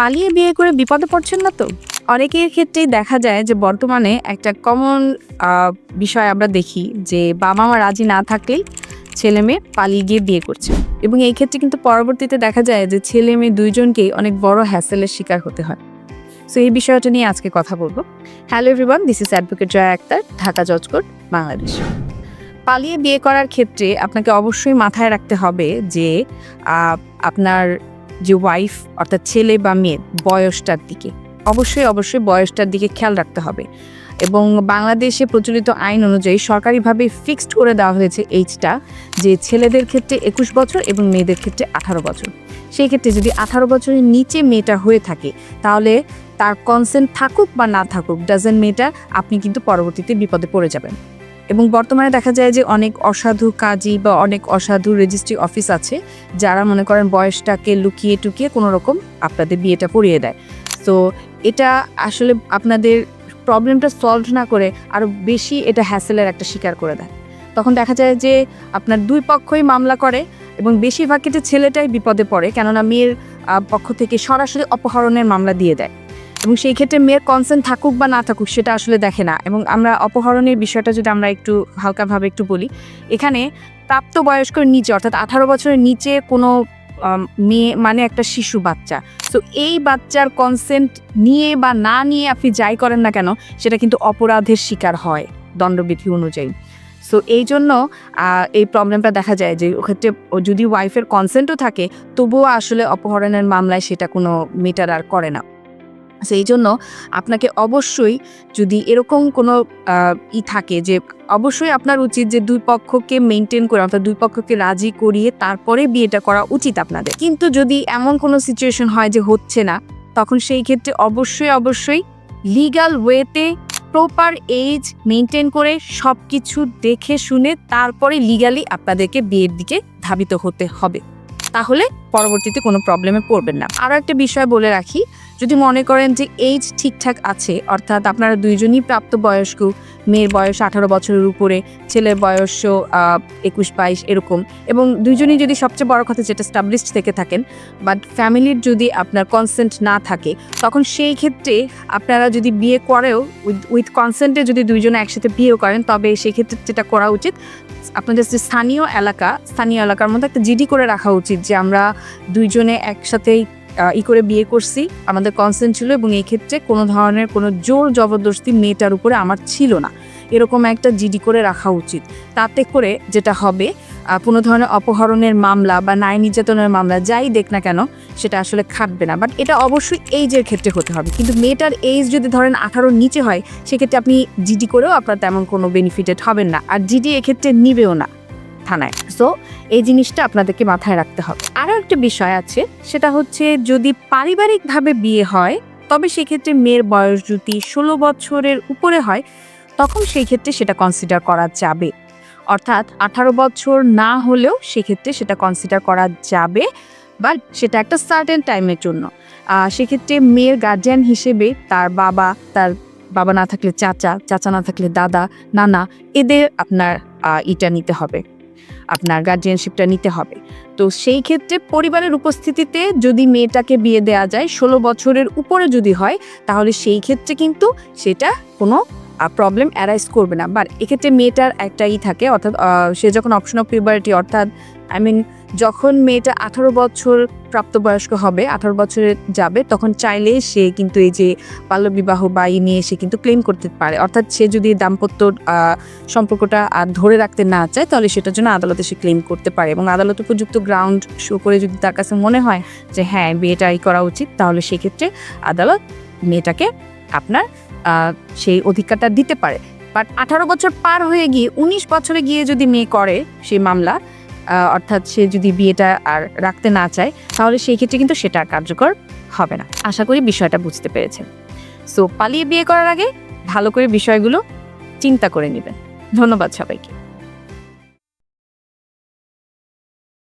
পালিয়ে বিয়ে করে বিপদে পড়ছেন না তো? অনেকের ক্ষেত্রেই দেখা যায় যে বর্তমানে একটা কমন বিষয় আমরা দেখি যে বাবা মা রাজি না থাকলেই ছেলে মেয়ে পালিয়ে গিয়ে বিয়ে করছে। এবং এই ক্ষেত্রে কিন্তু পরবর্তীতে দেখা যায় যে ছেলে মেয়ে দুইজনকেই অনেক বড় হ্যাসেলের শিকার হতে হয়। সো এই বিষয়টা নিয়ে আজকে কথা বলব। Hello everyone this is advocate Joya Akter, Dhaka জজ কোর্ট বাংলাদেশ। পালিয়ে বিয়ে করার ক্ষেত্রে আপনাকে অবশ্যই মাথায় রাখতে হবে যে আপনার যে ওয়াইফ অর্থাৎ ছেলে বা মেয়ে, বয়সটার দিকে। অবশ্যই অবশ্যই বয়সটার দিকে খেয়াল রাখতে হবে। এবং বাংলাদেশে প্রচলিত আইন অনুযায়ী সরকারিভাবে ফিক্সড করে দেওয়া হয়েছে এইজটা যে ছেলেদের ক্ষেত্রে একুশ বছর এবং মেয়েদের ক্ষেত্রে আঠারো বছর। সেই ক্ষেত্রে যদি আঠারো বছরের নিচে মেয়েটা হয়ে থাকে, তাহলে তার কনসেন্ট থাকুক বা না থাকুক ডাজেন্ট মেয়েটা আপনি কিন্তু পরবর্তীতে বিপদে পড়ে যাবেন। এবং বর্তমানে দেখা যায় যে অনেক অসাধু কাজী বা অনেক অসাধু রেজিস্ট্রি অফিস আছে, যারা মনে করেন বয়সটাকে লুকিয়ে টুকিয়ে কোনো রকম আপনাদের বিয়েটা পড়িয়ে দেয়। তো এটা আসলে আপনাদের প্রবলেমটা সলভ না করে আরও বেশি এটা হ্যাসেলের একটা শিকার করে দেয়। তখন দেখা যায় যে আপনার দুই পক্ষই মামলা করে এবং বেশিরভাগ ক্ষেত্রে ছেলেটাই বিপদে পড়ে, কেননা মেয়ের পক্ষ থেকে সরাসরি অপহরণের মামলা দিয়ে দেয়। এবং সেই ক্ষেত্রে মেয়ের কনসেন্ট থাকুক বা না থাকুক, সেটা আসলে দেখে না। এবং আমরা অপহরণের বিষয়টা যদি আমরা একটু হালকাভাবে একটু বলি, এখানে প্রাপ্তবয়স্কর নিচে, অর্থাৎ আঠারো বছরের নিচে কোনো মেয়ে মানে একটা শিশু বাচ্চা। তো এই বাচ্চার কনসেন্ট নিয়ে বা না নিয়ে আপনি যাই করেন না কেন, সেটা কিন্তু অপরাধের শিকার হয় দণ্ডবিধি অনুযায়ী। সো এই জন্য এই প্রবলেমটা দেখা যায় যে ওক্ষেত্রে ও যদি ওয়াইফের কনসেন্টও থাকে, তবুও আসলে অপহরণের মামলায় সেটা কোনো মেটার আর করে না। সেই জন্য আপনাকে অবশ্যই যদি এরকম কোনো ই থাকে যে অবশ্যই আপনার উচিত যে দুই পক্ষকে মেনটেন করে অর্থাৎ দুই পক্ষকে রাজি করিয়ে তারপরে বিয়েটা করা উচিত আপনাদের। কিন্তু যদি এমন কোনো সিচুয়েশন হয় যে হচ্ছে না, তখন সেই ক্ষেত্রে অবশ্যই অবশ্যই লিগ্যাল ওয়েতে প্রপার এজ মেনটেন করে সব কিছু দেখে শুনে তারপরে লিগালি আপনাদেরকে বিয়ের দিকে ধাবিত হতে হবে। তাহলে পরবর্তীতে কোনো প্রবলেমে পড়বেন না। আরও একটা বিষয় বলে রাখি যদি মনে করেন যে এইজ ঠিকঠাক আছে, অর্থাৎ আপনারা দুইজনই প্রাপ্তবয়স্ক, মেয়ের বয়স আঠারো বছরের উপরে, ছেলের বয়স একুশ বাইশ এরকম, এবং দুইজনই যদি সবচেয়ে বড় কথা যেটা স্টাবলিশড থেকে থাকেন বাট ফ্যামিলির যদি আপনার কনসেন্ট না থাকে, তখন সেই ক্ষেত্রে আপনারা যদি বিয়ে করেও উইথ কনসেন্টে যদি দুইজনে একসাথে বিয়েও করেন, তবে সেই ক্ষেত্রে যেটা করা উচিত আপনাদের যে স্থানীয় এলাকা, স্থানীয় এলাকার মধ্যে একটা জিডি করে রাখা উচিত যে আমরা দুইজনে একসাথেই ই করে বিয়ে করছি। আমাদের কনসেন্ট ছিল এবং এই ক্ষেত্রে কোনো ধরনের কোনো জোর জবরদস্তি মেয়েটার উপরে আমার ছিল না। এরকম একটা জিডি করে রাখা উচিত। তাতে করে যেটা হবে কোনো ধরনের অপহরণের মামলা বা নারী নির্যাতনের মামলা যাই দেখ না কেন, সেটা আসলে খাটবে না। বাট এটা অবশ্যই এইজের ক্ষেত্রে হতে হবে। কিন্তু মেয়েটার এইজ যদি ধরেন আঠারোর নিচে হয়, সেক্ষেত্রে আপনি জিডি করেও আপনার তেমন কোনো বেনিফিটেড হবেন না। আর জিডি এক্ষেত্রে নিবেও না। থানায়। সো এই জিনিসটা আপনাদেরকে মাথায় রাখতে হবে। আরও একটা বিষয় আছে, সেটা হচ্ছে যদি পারিবারিকভাবে বিয়ে হয়, তবে সেক্ষেত্রে মেয়ের বয়স যদি ষোলো বছরের উপরে হয়, তখন সেই ক্ষেত্রে সেটা কনসিডার করা যাবে। অর্থাৎ আঠারো বছর না হলেও সেক্ষেত্রে সেটা কনসিডার করা যাবে বাট সেটা একটা সার্টেন টাইমের জন্য। সেক্ষেত্রে মেয়ের গার্জিয়ান হিসেবে তার বাবা তার বাবা না থাকলে চাচা চাচা না থাকলে দাদা, নানা, এদের আপনার ইটা নিতে হবে। আপনার গার্জিয়ানশিপটা নিতে হবে। তো সেই ক্ষেত্রে পরিবারের উপস্থিতিতে যদি মেয়েটাকে বিয়ে দেওয়া যায়, ষোলো বছরের উপরে যদি হয়, তাহলে সেই ক্ষেত্রে কিন্তু সেটা কোনো প্রবলেম অ্যারাইজ করবে না। বাট এক্ষেত্রে মেয়েটার একটা ই থাকে, অর্থাৎ সে যখন অপশন অফ পিউবারিটি অর্থাৎ আই মিন যখন মেয়েটা আঠারো বছর প্রাপ্তবয়স্ক হবে, আঠারো বছরে যাবে, তখন চাইলে সে কিন্তু এই যে বাল্যবিবাহ বা ই নিয়ে সে কিন্তু ক্লেম করতে পারে। অর্থাৎ সে যদি দাম্পত্য সম্পর্কটা আর ধরে রাখতে না চায়, তাহলে সেটার জন্য আদালতে সে ক্লেম করতে পারে এবং আদালত উপযুক্ত গ্রাউন্ড শো করে যদি তার কাছে মনে হয় যে হ্যাঁ বিয়েটা ই করা উচিত তাহলে সেক্ষেত্রে আদালত মেয়েটাকে আপনার সেই অধিকারটা দিতে পারে। বাট আঠারো বছর পার হয়ে গিয়ে, উনিশ বছরে গিয়ে যদি মেয়ে করে সেই মামলা অর্থাৎ সে যদি বিয়েটা আর রাখতে না চায়, তাহলে সেই ক্ষেত্রে কিন্তু সেটা আর কার্যকর হবে না। আশা করি বিষয়টা বুঝতে পেরেছেন। সো পালিয়ে বিয়ে করার আগে ভালো করে বিষয়গুলো চিন্তা করে নেবেন। ধন্যবাদ সবাইকে।